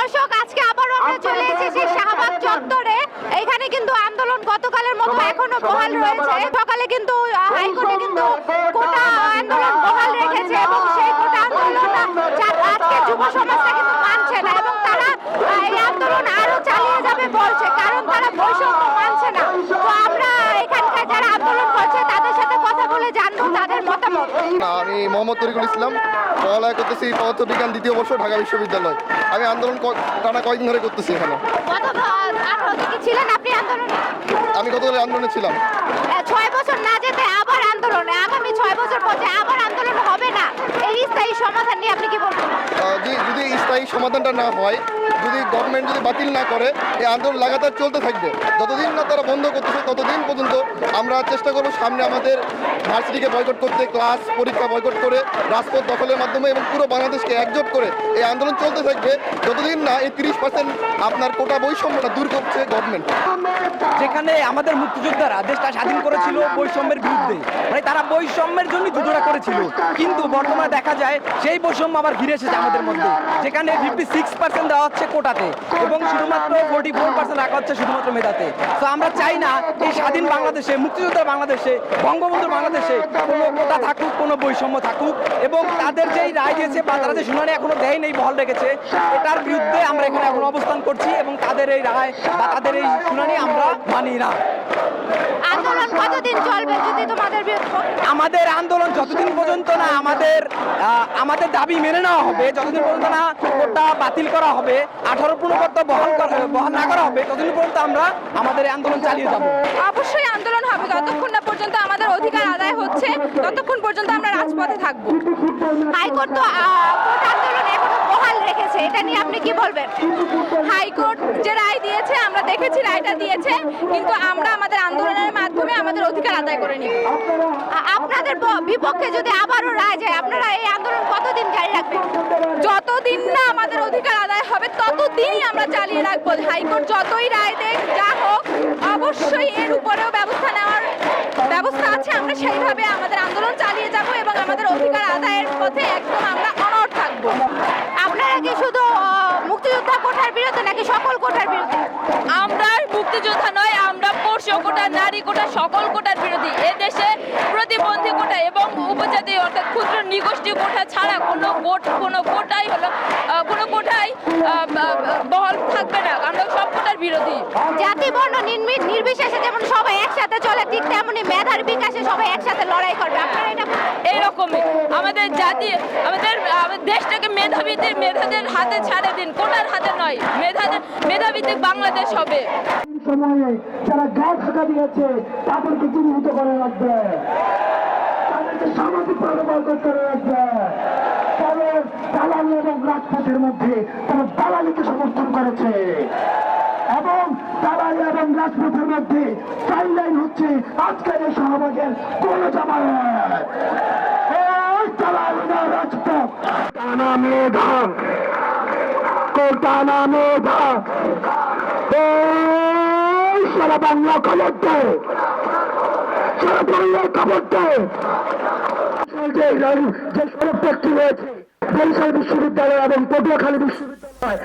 দর্শক আজকে আবারও আমরা চলে এসেছি শাহবাগ চত্বরে। এখানে কিন্তু আন্দোলন গতকালের মতো এখনও বহাল রয়েছে। সকালে কিন্তু হাইকোর্টে কিন্তু কোটা আন্দোলন বহাল রেখেছে এবং সেই কোটা আন্দোলন আজকে যুব সমাজটা কিন্তু মানছে না এবং তারা এই আন্দোলন আরও চালিয়ে যাবে বলছে। কারণ তারা বৈষম্য মানছে না তো আমরা এখানকার যারা আন্দোলন করছে তাদের সাথে কথা বলে জানব। আমি মোহাম্মদ তরিকুল ইসলাম। পড়ালেখা করতেছি পদার্থবিজ্ঞান দ্বিতীয় বর্ষ ঢাকা বিশ্ববিদ্যালয়। আমি আন্দোলন টানা কয়েকদিন ধরে করতেছি এখানে। আমি গতকাল আন্দোলনে ছিলাম। ছয় বছর না যেতে আবার আন্দোলনে। আগামী ছয় বছর পর আবার আন্দোলন হবে না? এই স্থায়ী সমাধান নিয়ে আপনি কি বলবেন? যদি স্থায়ী সমাধানটা না হয় যদি গভর্নমেন্ট যদি বাতিল না করে, এই আন্দোলন লাগাতার চলতে থাকবে, যতদিন না তারা বন্ধ করতেছে, ততদিন পর্যন্ত আমরা চেষ্টা করব সামনে আমাদের ভার্সিটিকে বয়কট করতে ক্লাস পরীক্ষা বয়কট করে, রাজপথ দখলের মাধ্যমে এবং পুরো বাংলাদেশকে একজোট করে এই আন্দোলন চলতে থাকবে। যতদিন না এই তিরিশ পার্সেন্ট আপনার কোটা বৈষম্যটা দূর করছে গভর্নমেন্ট যেখানে আমাদের মুক্তিযোদ্ধারা দেশটা স্বাধীন করেছিল বৈষম্যের বিরুদ্ধে মানে তারা বৈষম্যের জন্য যুদ্ধটা করেছিল। কিন্তু বর্তমানে দেখা যায় সেই বৈষম্য আবার ফিরে এসেছে আমাদের মধ্যে, যেখানে ফিফটি সিক্স পার্সেন্ট দেওয়া কোটাতে এবং শুধুমাত্র ফোর্টি ফোর পার্সেন্ট রাখা হচ্ছে শুধুমাত্র মেধাতে। তো আমরা চাই না এই স্বাধীন বাংলাদেশে মুক্তিযোদ্ধার বাংলাদেশে বঙ্গবন্ধুর বাংলাদেশে কোনো কোটা থাকুক কোনো বৈষম্য থাকুক এবং তাদের যেই রায় দিয়েছে বা তারা যে শুনানি এখনও দেয় নেই বহাল রেখেছে এটার বিরুদ্ধে আমরা এখানে এখন অবস্থান করছি এবং তাদের এই রায় বা তাদের এই শুনানি আমরা মানি না। আন্দোলন কতদিন চলবে যদি তোমাদের আমাদের আন্দোলন যতদিন পর্যন্ত না আমাদের আমাদের দাবি মেনে নেওয়া হবে যতদিন পর্যন্ত না কোটা বাতিল করা হবে আঠারো পূর্ণবর্ত বহাল করা- বহাল না করা হবে ততদিন পর্যন্ত আমরা আমাদের আন্দোলন চালিয়ে যাব। অবশ্যই আন্দোলন হবে যতক্ষণ না পর্যন্ত আমাদের অধিকার আদায় হচ্ছে ততক্ষণ পর্যন্ত আমরা রাজপথে থাকব। হাইকোর্ট তো আন্দোলন বহাল রেখেছে, এটা নিয়ে আপনি কি বলবেন? হাইকোর্ট যে রায় দিয়েছে, আমরা দেখেছি রায়টা দিয়েছে, কিন্তু আমরা আমাদের আন্দোলনের মাধ্যমে আমাদের অধিকার আদায় করে নিব। আপনাদের বিপক্ষে যদি আবারও রায় যায়, আপনারা এই আন্দোলন কতদিন জারি রাখবেন? যতদিন না আমাদের অধিকার আদায় হবে, ততদিনই আমরা চালিয়ে রাখব। হাইকোর্ট যতই রায় দেয় যা হোক, অবশ্যই এর উপরেও ব্যবস্থা নেওয়ার ব্যবস্থা আছে। আমরা সেইভাবে আমাদের আন্দোলন চালিয়ে যাব এবং আমাদের অধিকার আদায়ের পথে একদম আমরা অনড় থাকব। কি শুধু মুক্তিযোদ্ধা কোঠার বিরুদ্ধে নাকি সকল কোঠার বিরুদ্ধে? আমরা মুক্তিযোদ্ধা নয় আমরা পোষ্য কোটা নারী কোটা সকল কোটার বিরোধী। এ দেশে প্রতিবন্ধী কোটা এবং উপজাতি অর্থাৎ ক্ষুদ্র নিগোষ্ঠী কোটা ছাড়া কোনো কোট কোনো কোটাই হলো কোনো কোটাই বহাল থাকবে না। আমরা সব কোটার বিরোধী। জাতি বর্ণ নির্বিশেষে যেমন সবাই একসাথে চলে ঠিক তেমনি মেধার বিকাশে সবাই একসাথে লড়াই করবে। আপনারা এটা এইরকমই। আমাদের জাতি আমাদের আমাদের দেশটাকে মেধাবীদের মেধাদের হাতে ছাড়ে দিন। কোটার হাতে নয় মেধাদের মেধাভিত্তিক বাংলাদেশ হবে। সময়ে যারা গায়ে থাকা দিয়েছে তাদেরকে চিহ্নিত করে রাখবে তাদেরকে সামাজিকভাবে বয়কট করে রাখবে তাদের দালালি এবং রাজপথের মধ্যে তারা দালালিকে সমর্থন করেছে। এবং দালালি এবং রাজপথের মধ্যে চাইল্ড লাইন হচ্ছে আজকের এই সহভাগের কোন জামায়াত। রাজপথ। টানা মেধা কোটানা মেধা সারা বাংলা খবর তো সারা বাংলার খবর তো যে সড়ক রয়েছে বরিশাল বিশ্ববিদ্যালয় এবং পটুয়াখালী বিশ্ববিদ্যালয়